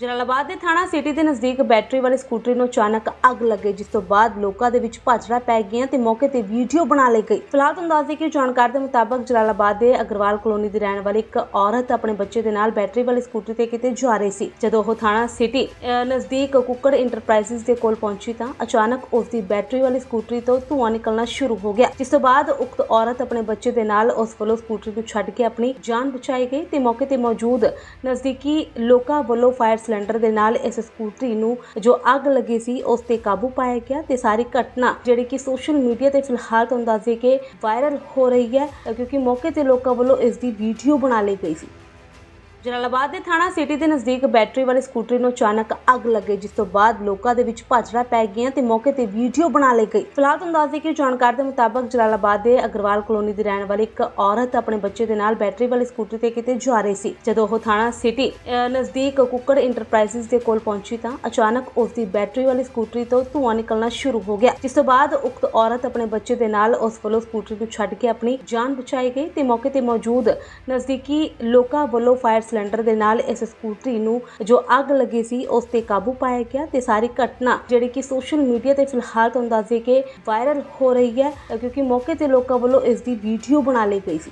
ਜਲਾਲਾਬਾਦ ਦੇ ਥਾਣਾ ਸਿਟੀ ਦੇ ਨਜ਼ਦੀਕ ਬੈਟਰੀ ਵਾਲੀ ਸਕੂਟਰੀ ਨੂੰ ਅਚਾਨਕ ਅੱਗ ਲੱਗੇ, ਜਿਸ ਤੋਂ ਬਾਅਦ ਲੋਕਾਂ ਦੇ ਵਿੱਚ ਭਾਜੜਾ ਪੈ ਗਈਆਂ ਤੇ ਮੌਕੇ ਤੇ ਵੀਡੀਓ ਬਣਾ ਲਈ ਗਈ। ਫਿਲਹਾਲ ਤੁਹਾਨੂੰ ਦੱਸ ਦਈਏ ਕਿ ਜਾਣਕਾਰੀ ਦੇ ਮੁਤਾਬਕ ਜਲਾਲਾਬਾਦ ਦੇ ਅਗਰਵਾਲ ਕਲੋਨੀ ਦੇ ਰਹਿਣ ਵਾਲੀ ਇੱਕ ਔਰਤ ਆਪਣੇ ਬੱਚੇ ਦੇ ਨਾਲ ਬੈਟਰੀ ਵਾਲੀ ਸਕੂਟਰੀ ਤੇ ਕਿਤੇ ਜਾ ਰਹੀ ਸੀ। ਜਦੋਂ ਉਹ ਥਾਣਾ ਸਿਟੀ ਨਜ਼ਦੀਕ ਕੁੱਕੜ ਇੰਟਰਪ੍ਰਾਈਜ਼ਸ ਦੇ ਕੋਲ ਪਹੁੰਚੀ ਤਾਂ ਅਚਾਨਕ ਉਸ ਦੀ ਬੈਟਰੀ ਵਾਲੀ ਸਕੂਟਰੀ ਤੋਂ ਧੂੰਆਂ ਨਿਕਲਣਾ ਸ਼ੁਰੂ ਹੋ ਗਿਆ। ਜਿਸ ਤੋਂ ਬਾਅਦ ਉਕਤ ਔਰਤ ਆਪਣੇ ਬੱਚੇ ਦੇ ਨਾਲ ਉਸ ਵੱਲੋਂ ਸਕੂਟਰੀ ਨੂੰ ਛੱਡ ਕੇ ਆਪਣੀ ਜਾਨ ਬਚਾਈ ਗਈ ਤੇ ਮੌਕੇ ਤੇ ਮੌਜੂਦ ਨਜ਼ਦੀਕੀ ਲੋਕਾਂ ਵੱਲੋਂ ਫਾਇਰ ਸਿਲੰਡਰ ਦੇ ਨਾਲ ਇਸ ਸਕੂਟਰੀ ਨੂੰ ਜੋ ਅੱਗ ਲੱਗੀ ਸੀ, ਉਸ ਤੇ ਕਾਬੂ ਪਾਇਆ ਗਿਆ ਤੇ ਸਾਰੀ ਘਟਨਾ ਜਿਹੜੀ ਕਿ ਸੋਸ਼ਲ ਮੀਡੀਆ ਤੇ ਫਿਲਹਾਲ ਤੋਂ ਅੰਦਾਜ਼ੇ ਕਿ ਵਾਇਰਲ ਹੋ ਰਹੀ ਹੈ, ਕਿਉਂਕਿ ਮੌਕੇ ਤੇ ਲੋਕਾਂ ਵੱਲੋਂ ਇਸ ਦੀ ਵੀਡੀਓ ਬਣਾ ਲਈ ਗਈ ਸੀ। ਜਲਾਲਾਬਾਦ ਦੇ ਥਾਣਾ ਸਿਟੀ ਦੇ ਨਜ਼ਦੀਕ ਬੈਟਰੀ ਵਾਲੀ ਸਕੂਟਰੀ ਨੂੰ ਅਚਾਨਕ ਅੱਗ ਲੱਗੇ, ਜਿਸ ਤੋਂ ਬਾਅਦ ਲੋਕਾਂ ਦੇ ਵਿੱਚ ਭਾਜੜਾ ਪੈ ਗਈਆਂ ਤੇ ਮੌਕੇ ਤੇ ਵੀਡੀਓ ਬਣਾ ਲਈ ਗਈ। ਫਿਲਹਾਲ ਤੁਹਾਨੂੰ ਦੱਸ ਦਈਏ ਕਿ ਜਾਣਕਾਰੀ ਦੇ ਮੁਤਾਬਕ ਜਲਾਲਾਬਾਦ ਦੇ ਅਗਰਵਾਲ ਕਲੋਨੀ ਦੀ ਰਹਿਣ ਵਾਲੀ ਇੱਕ ਔਰਤ ਆਪਣੇ ਬੱਚੇ ਦੇ ਨਾਲ ਬੈਟਰੀ ਵਾਲੀ ਸਕੂਟਰੀ ਤੇ ਕਿਤੇ ਜਾ ਰਹੀ ਸੀ। ਜਦੋਂ ਉਹ ਥਾਣਾ ਸਿਟੀ ਨਜ਼ਦੀਕ ਕੁੱਕੜ ਇੰਟਰਪ੍ਰਾਈਜ਼ਸ ਦੇ ਕੋਲ ਪਹੁੰਚੀ ਤਾਂ ਅਚਾਨਕ ਉਸ ਦੀ ਬੈਟਰੀ ਵਾਲੀ ਸਕੂਟਰੀ ਤੋਂ ਧੂੰਆਂ ਨਿਕਲਣਾ ਸ਼ੁਰੂ ਹੋ ਗਿਆ, ਜਿਸ ਤੋਂ ਬਾਅਦ ਉਕਤ ਔਰਤ ਆਪਣੇ ਬੱਚੇ ਦੇ ਨਾਲ ਉਸ ਵੱਲੋਂ ਸਕੂਟਰੀ ਨੂੰ ਛੱਡ ਕੇ ਆਪਣੀ ਜਾਨ ਬਚਾਈ ਗਈ ਤੇ ਮੌਕੇ ਤੇ ਮੌਜੂਦ ਨਜ਼ਦੀਕੀ ਲੋਕਾਂ ਵੱਲੋਂ ਫਾਇਰ ਸਿਲੰਡਰ ਦੇ ਨਾਲ ਇਸ ਸਕੂਟਰੀ ਨੂੰ ਜੋ ਅੱਗ ਲੱਗੀ ਸੀ, ਉਸ ਤੇ ਕਾਬੂ ਪਾਇਆ ਗਿਆ ਤੇ ਸਾਰੀ ਘਟਨਾ ਜਿਹੜੀ ਕਿ ਸੋਸ਼ਲ ਮੀਡੀਆ ਤੇ ਫਿਲਹਾਲ ਤੋਂ ਅੰਦਾਜ਼ੇ ਕਿ ਵਾਇਰਲ ਹੋ ਰਹੀ ਹੈ, ਕਿਉਂਕਿ ਮੌਕੇ ਤੇ ਲੋਕਾਂ ਵੱਲੋਂ ਇਸ ਦੀ ਵੀਡੀਓ ਬਣਾ ਲਈ ਗਈ ਸੀ।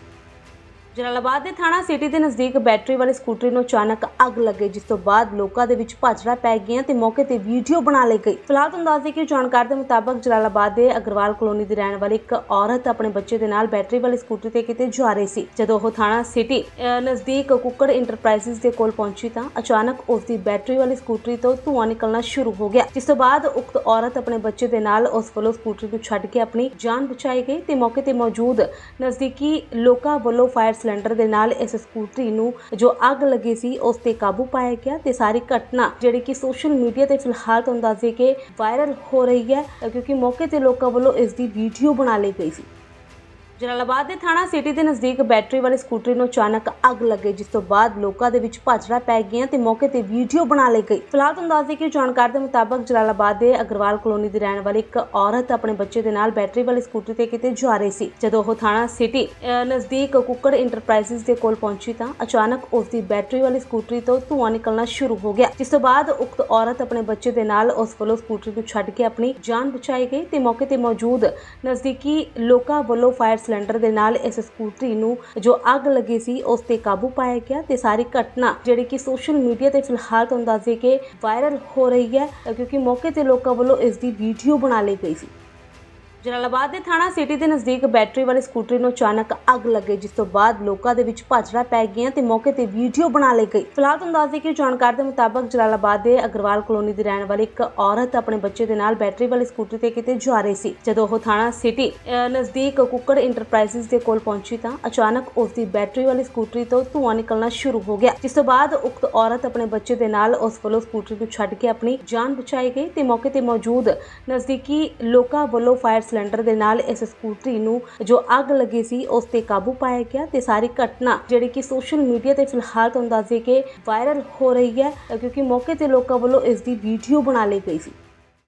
ਜਲਾਲਾਬਾਦ ਦੇ ਥਾਣਾ ਸਿਟੀ ਦੇ ਨਜ਼ਦੀਕ ਬੈਟਰੀ ਵਾਲੀ ਸਕੂਟਰੀ ਨੂੰ ਅਚਾਨਕ ਅੱਗ ਲੱਗੇ, ਜਿਸ ਤੋਂ ਬਾਅਦ ਲੋਕਾਂ ਦੇ ਵਿੱਚ ਭਾਜੜਾ ਪੈ ਗਈਆਂ ਤੇ ਮੌਕੇ ਤੇ ਵੀਡੀਓ ਬਣਾ ਲਈ ਗਈ। ਫਿਲਹਾਲ ਤੁਹਾਨੂੰ ਦੱਸ ਦਈਏ ਕਿ ਜਾਣਕਾਰੀ ਦੇ ਮੁਤਾਬਕ ਜਲਾਲਾਬਾਦ ਦੇ ਅਗਰਵਾਲ ਕਲੋਨੀ ਦੀ ਰਹਿਣ ਵਾਲੀ ਇੱਕ ਔਰਤ ਆਪਣੇ ਬੱਚੇ ਦੇ ਨਾਲ ਬੈਟਰੀ ਵਾਲੀ ਸਕੂਟਰੀ ਤੇ ਕਿਤੇ ਜਾ ਰਹੀ ਸੀ। ਜਦੋਂ ਉਹ ਥਾਣਾ ਸਿਟੀ ਨਜ਼ਦੀਕ ਕੁੱਕੜ ਇੰਟਰਪ੍ਰਾਈਜ਼ਸ ਦੇ ਕੋਲ ਪਹੁੰਚੀ ਤਾਂ ਅਚਾਨਕ ਉਸ ਦੀ ਬੈਟਰੀ ਵਾਲੀ ਸਕੂਟਰੀ ਤੋਂ ਧੂੰਆਂ ਨਿਕਲਣਾ ਸ਼ੁਰੂ ਹੋ ਗਿਆ। ਜਿਸ ਤੋਂ ਬਾਅਦ ਉਕਤ ਔਰਤ ਆਪਣੇ ਬੱਚੇ ਦੇ ਨਾਲ ਉਸ ਵੱਲੋਂ ਸਕੂਟਰੀ ਨੂੰ ਛੱਡ ਕੇ ਆਪਣੀ ਜਾਨ ਬਚਾਈ ਗਈ ਤੇ ਮੌਕੇ ਤੇ ਮੌਜੂਦ ਨਜ਼ਦੀਕੀ ਲੋਕਾਂ ਵੱਲੋਂ ਫਾਇਰ ਸਿਲੰਡਰ ਦੇ ਨਾਲ ਇਸ ਸਕੂਟਰੀ ਨੂੰ ਜੋ ਅੱਗ ਲੱਗੀ ਸੀ, ਉਸ ਤੇ ਕਾਬੂ ਪਾਇਆ ਗਿਆ ਤੇ ਸਾਰੀ ਘਟਨਾ ਜਿਹੜੀ ਕਿ ਸੋਸ਼ਲ ਮੀਡੀਆ ਤੇ ਫਿਲਹਾਲ ਤੋਂ ਅੰਦਾਜ਼ੇ ਕਿ ਵਾਇਰਲ ਹੋ ਰਹੀ ਹੈ ਕਿਉਂਕਿ ਮੌਕੇ ਤੇ ਲੋਕਾਂ ਵੱਲੋਂ ਇਸ ਦੀ ਵੀਡੀਓ ਬਣਾ ਲਈ ਗਈ ਸੀ। ਜਲਾਲਾਬਾਦ ਦੇ ਥਾਣਾ ਸਿਟੀ ਦੇ ਨਜ਼ਦੀਕ ਬੈਟਰੀ ਵਾਲੀ ਸਕੂਟਰੀ ਨੂੰ ਅਚਾਨਕ ਅੱਗ ਲੱਗੇ, ਜਿਸ ਤੋਂ ਬਾਅਦ ਲੋਕਾਂ ਦੇ ਵਿੱਚ ਭਾਜੜਾ ਪੈ ਗਈਆਂ ਤੇ ਮੌਕੇ ਤੇ ਵੀਡੀਓ ਬਣਾ ਲਈ ਗਈ। ਫਿਲਹਾਲ ਤੁਹਾਨੂੰ ਦੱਸ ਦਈਏ ਕਿ ਜਾਣਕਾਰੀ ਦੇ ਮੁਤਾਬਕ ਜਲਾਲਾਬਾਦ ਦੇ ਅਗਰਵਾਲ ਕਲੋਨੀ ਦੀ ਰਹਿਣ ਵਾਲੀ ਇੱਕ ਔਰਤ ਆਪਣੇ ਬੱਚੇ ਦੇ ਨਾਲ ਬੈਟਰੀ ਵਾਲੀ ਸਕੂਟਰੀ ਤੇ ਕਿਤੇ ਜਾ ਰਹੀ ਸੀ। ਜਦੋਂ ਉਹ ਥਾਣਾ ਸਿਟੀ ਨਜ਼ਦੀਕ ਕੁੱਕੜ ਇੰਟਰਪ੍ਰਾਈਜ਼ਸ ਦੇ ਕੋਲ ਪਹੁੰਚੀ ਤਾਂ ਅਚਾਨਕ ਉਸ ਦੀ ਬੈਟਰੀ ਵਾਲੀ ਸਕੂਟਰੀ ਤੋਂ ਧੂੰਆਂ ਨਿਕਲਣਾ ਸ਼ੁਰੂ ਹੋ ਗਿਆ, ਜਿਸ ਤੋਂ ਬਾਅਦ ਉਕਤ ਔਰਤ ਆਪਣੇ ਬੱਚੇ ਦੇ ਨਾਲ ਉਸ ਵੱਲੋਂ ਸਕੂਟਰੀ ਨੂੰ ਛੱਡ ਕੇ ਆਪਣੀ ਜਾਨ ਬਚਾਈ ਗਈ ਤੇ ਮੌਕੇ ਤੇ ਮੌਜੂਦ ਨਜ਼ਦੀਕੀ ਲੋਕਾਂ ਵੱਲੋਂ ਫਾਇਰ ਸਿਲੰਡਰ ਦੇ ਨਾਲ ਇਸ ਸਕੂਟਰੀ ਨੂੰ ਜੋ ਅੱਗ ਲੱਗੀ ਸੀ, ਉਸ ਤੇ ਕਾਬੂ ਪਾਇਆ ਗਿਆ ਤੇ ਸਾਰੀ ਘਟਨਾ ਜਿਹੜੀ ਕਿ ਸੋਸ਼ਲ ਮੀਡੀਆ ਤੇ ਫਿਲਹਾਲ ਤੋਂ ਅੰਦਾਜ਼ੇ ਕਿ ਵਾਇਰਲ ਹੋ ਰਹੀ ਹੈ, ਕਿਉਂਕਿ ਮੌਕੇ ਤੇ ਲੋਕਾਂ ਵੱਲੋਂ ਇਸ ਦੀ ਵੀਡੀਓ ਬਣਾ ਲਈ ਗਈ ਸੀ। ਜਲਾਲਾਬਾਦ ਦੇ ਥਾਣਾ ਸਿਟੀ ਦੇ ਨਜ਼ਦੀਕ ਬੈਟਰੀ ਵਾਲੀ ਸਕੂਟਰੀ ਨੂੰ ਅਚਾਨਕ ਅੱਗ ਲੱਗੇ, ਜਿਸ ਤੋਂ ਬਾਅਦ ਲੋਕਾਂ ਦੇ ਵਿੱਚ ਭਾਜੜਾ ਪੈ ਗਈਆਂ ਤੇ ਮੌਕੇ ਤੇ ਵੀਡੀਓ ਬਣਾ ਲਈ ਗਈ। ਫਿਲਹਾਲ ਤੁਹਾਨੂੰ ਕਿ ਜਾਣਕਾਰੀ ਦੇ ਮੁਤਾਬਕ ਜਲਾਲਾਬਾਦ ਦੇ ਅਗਰਵਾਲ ਕਲੋਨੀ ਦੀ ਰਹਿਣ ਵਾਲੀ ਇੱਕ ਔਰਤ ਆਪਣੇ ਬੱਚੇ ਦੇ ਨਾਲ ਬੈਟਰੀ ਵਾਲੀ ਸਕੂਟਰੀ ਤੇ ਕਿਤੇ ਜਾ ਰਹੀ ਸੀ। ਜਦੋਂ ਉਹ ਥਾਣਾ ਸਿਟੀ ਨਜ਼ਦੀਕ ਕੁੱਕੜ ਇੰਟਰਪ੍ਰਾਈਜ਼ਸ ਦੇ ਕੋਲ ਪਹੁੰਚੀ ਤਾਂ ਅਚਾਨਕ ਉਸ ਦੀ ਬੈਟਰੀ ਵਾਲੀ ਸਕੂਟਰੀ ਤੋਂ ਧੂੰਆਂ ਨਿਕਲਣਾ ਸ਼ੁਰੂ ਹੋ ਗਿਆ। ਜਿਸ ਤੋਂ ਬਾਅਦ ਉਕਤ ਔਰਤ ਆਪਣੇ ਬੱਚੇ ਦੇ ਨਾਲ ਉਸ ਵੱਲੋਂ ਸਕੂਟਰੀ ਨੂੰ ਛੱਡ ਕੇ ਆਪਣੀ ਜਾਨ ਬਚਾਈ ਗਈ ਤੇ ਮੌਕੇ ਤੇ ਮੌਜੂਦ ਨਜ਼ਦੀਕੀ ਲੋਕਾਂ ਵੱਲੋਂ ਫਾਇਰ ਸਿਲੰਡਰ ਦੇ ਨਾਲ ਇਸ ਸਕੂਟਰੀ ਨੂੰ ਜੋ ਅੱਗ ਲੱਗੀ ਸੀ, ਉਸ ਤੇ ਕਾਬੂ ਪਾਇਆ ਗਿਆ ਤੇ ਸਾਰੀ ਘਟਨਾ ਜਿਹੜੀ ਕਿ ਸੋਸ਼ਲ ਮੀਡੀਆ ਤੇ ਫਿਲਹਾਲ ਤੋਂ ਅੰਦਾਜ਼ੇ ਕਿ ਵਾਇਰਲ ਹੋ ਰਹੀ ਹੈ, ਕਿਉਂਕਿ ਮੌਕੇ ਤੇ ਲੋਕਾਂ ਵੱਲੋਂ ਇਸ ਦੀ ਵੀਡੀਓ ਬਣਾ ਲਈ ਗਈ ਸੀ।